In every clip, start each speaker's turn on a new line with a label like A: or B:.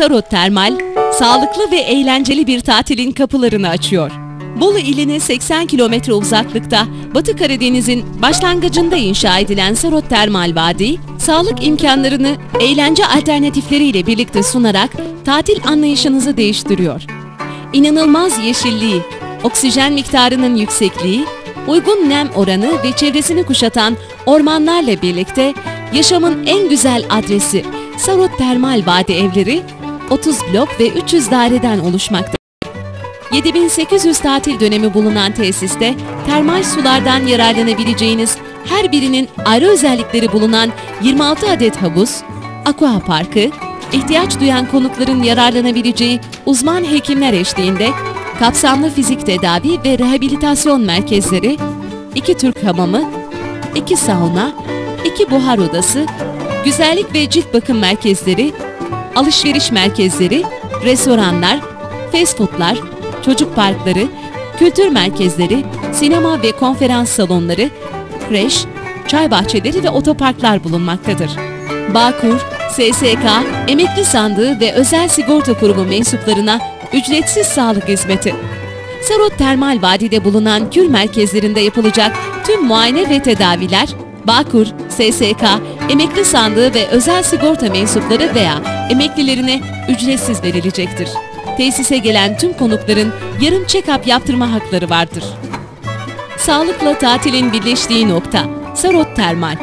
A: Sarot Termal, sağlıklı ve eğlenceli bir tatilin kapılarını açıyor. Bolu iline 80 kilometre uzaklıkta Batı Karadeniz'in başlangıcında inşa edilen Sarot Termal Vadi, sağlık imkanlarını eğlence alternatifleriyle birlikte sunarak tatil anlayışınızı değiştiriyor. İnanılmaz yeşilliği, oksijen miktarının yüksekliği, uygun nem oranı ve çevresini kuşatan ormanlarla birlikte yaşamın en güzel adresi Sarot Termal Vadi evleri 30 blok ve 300 daireden oluşmakta. 7800 tatil dönemi bulunan tesiste termal sulardan yararlanabileceğiniz her birinin ayrı özellikleri bulunan 26 adet havuz, aqua parkı, ihtiyaç duyan konukların yararlanabileceği uzman hekimler eşliğinde kapsamlı fizik tedavi ve rehabilitasyon merkezleri, iki Türk hamamı, iki sauna, iki buhar odası, güzellik ve cilt bakım merkezleri, alışveriş merkezleri, restoranlar, fast foodlar, çocuk parkları, kültür merkezleri, sinema ve konferans salonları, kreş, çay bahçeleri ve otoparklar bulunmaktadır. Bağkur, SSK, Emekli Sandığı ve Özel Sigorta Kurumu mensuplarına ücretsiz sağlık hizmeti. Sarot Termal Vadi'de bulunan kür merkezlerinde yapılacak tüm muayene ve tedaviler, Bağkur, SSK, Emekli Sandığı ve Özel Sigorta mensupları veya emeklilerine ücretsiz verilecektir. Tesise gelen tüm konukların yarım check-up yaptırma hakları vardır. Sağlıkla tatilin birleştiği nokta Sarot Termal.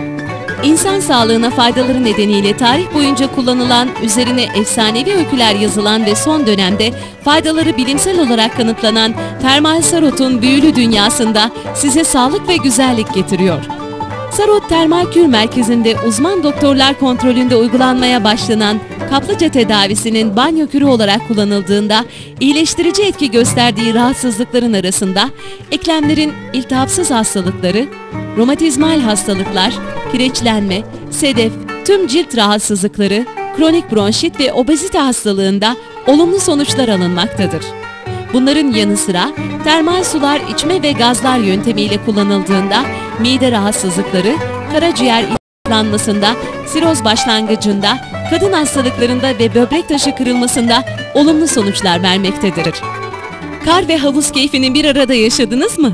A: İnsan sağlığına faydaları nedeniyle tarih boyunca kullanılan, üzerine efsanevi öyküler yazılan ve son dönemde faydaları bilimsel olarak kanıtlanan Termal Sarot'un büyülü dünyasında size sağlık ve güzellik getiriyor. Sarot Termal Kür Merkezi'nde uzman doktorlar kontrolünde uygulanmaya başlanan kaplıca tedavisinin banyo kürü olarak kullanıldığında iyileştirici etki gösterdiği rahatsızlıkların arasında eklemlerin iltihapsız hastalıkları, romatizmal hastalıklar, kireçlenme, sedef, tüm cilt rahatsızlıkları, kronik bronşit ve obezite hastalığında olumlu sonuçlar alınmaktadır. Bunların yanı sıra termal sular içme ve gazlar yöntemiyle kullanıldığında mide rahatsızlıkları, karaciğer iltihaplanmasında, siroz başlangıcında, kadın hastalıklarında ve böbrek taşı kırılmasında olumlu sonuçlar vermektedir. Kar ve havuz keyfini bir arada yaşadınız mı?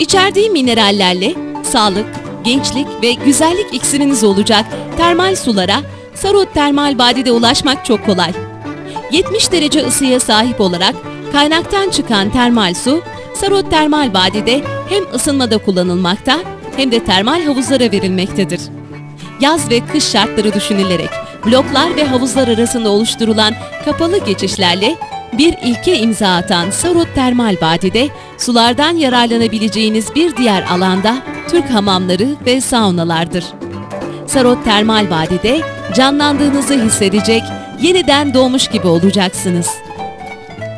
A: İçerdiği minerallerle sağlık, gençlik ve güzellik iksiriniz olacak termal sulara Sarot Termal Vadi'de ulaşmak çok kolay. 70 derece ısıya sahip olarak kaynaktan çıkan termal su Sarot Termal Vadi'de hem ısınmada kullanılmakta hem de termal havuzlara verilmektedir. Yaz ve kış şartları düşünülerek bloklar ve havuzlar arasında oluşturulan kapalı geçişlerle bir ilke imza atan Sarot Termal Vadi'de sulardan yararlanabileceğiniz bir diğer alanda Türk hamamları ve saunalardır. Sarot Termal Vadi'de canlandığınızı hissedecek, yeniden doğmuş gibi olacaksınız.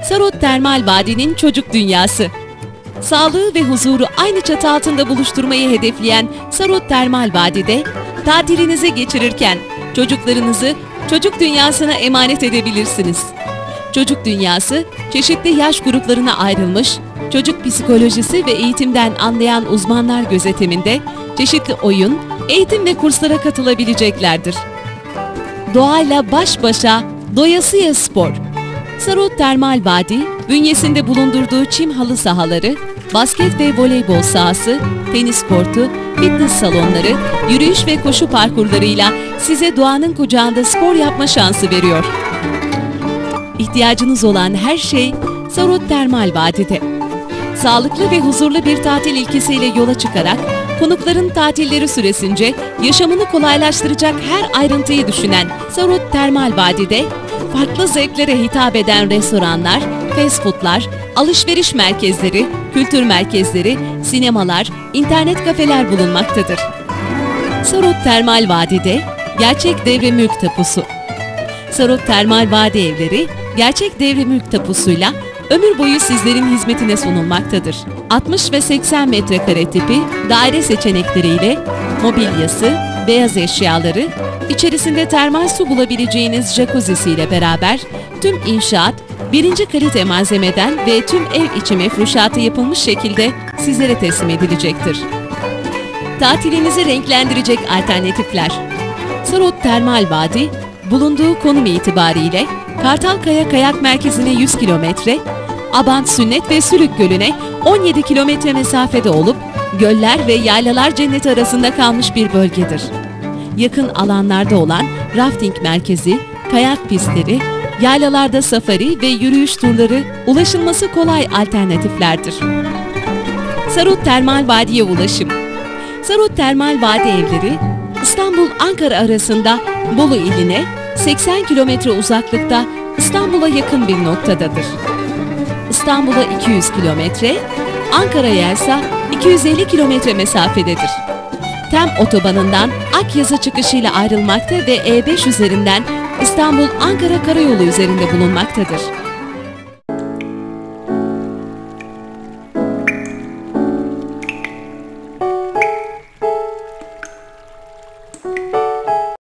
A: Sarot Termal Vadi'nin çocuk dünyası. Sağlığı ve huzuru aynı çatı altında buluşturmayı hedefleyen Sarot Termal Vadi'de tatilinizi geçirirken çocuklarınızı çocuk dünyasına emanet edebilirsiniz. Çocuk dünyası çeşitli yaş gruplarına ayrılmış, çocuk psikolojisi ve eğitimden anlayan uzmanlar gözetiminde çeşitli oyun, eğitim ve kurslara katılabileceklerdir. Doğayla baş başa doyasıya spor. Sarot Termal Vadi, bünyesinde bulundurduğu çim halı sahaları, basket ve voleybol sahası, tenis kortu, fitness salonları, yürüyüş ve koşu parkurlarıyla size doğanın kucağında spor yapma şansı veriyor. İhtiyacınız olan her şey Sarot Termal Vadi'de. Sağlıklı ve huzurlu bir tatil ilkesiyle yola çıkarak konukların tatilleri süresince yaşamını kolaylaştıracak her ayrıntıyı düşünen Sarot Termal Vadi'de farklı zevklere hitap eden restoranlar, fast foodlar, alışveriş merkezleri, kültür merkezleri, sinemalar, internet kafeler bulunmaktadır. Sarot Termal Vadi'de gerçek devre mülk tapusu. Sarot Termal Vadi Evleri, gerçek devre mülk tapusuyla ömür boyu sizlerin hizmetine sunulmaktadır. 60 ve 80 metrekare tipi daire seçenekleriyle mobilyası, beyaz eşyaları, içerisinde termal su bulabileceğiniz jacuzzi'siyle beraber tüm inşaat birinci kalite malzemeden ve tüm ev içi mefruşatı yapılmış şekilde sizlere teslim edilecektir. Tatilinizi renklendirecek alternatifler. Sarot Termal Vadi, bulunduğu konum itibariyle Kartalkaya Kayak Merkezi'ne 100 kilometre, Abant Sünnet ve Sülük Gölü'ne 17 kilometre mesafede olup göller ve yaylalar cenneti arasında kalmış bir bölgedir. Yakın alanlarda olan rafting merkezi, kayak pistleri, yaylalarda safari ve yürüyüş turları ulaşılması kolay alternatiflerdir. Sarut Termal Vadiye ulaşım Sarut Termal Vadi Evleri, İstanbul-Ankara arasında Bolu iline 80 kilometre uzaklıkta İstanbul'a yakın bir noktadadır. İstanbul'a 200 kilometre, Ankara'ya ise 250 kilometre mesafededir. Tem otobanından Akyazı çıkışıyla ayrılmakta ve E5 üzerinden İstanbul-Ankara karayolu üzerinde bulunmaktadır.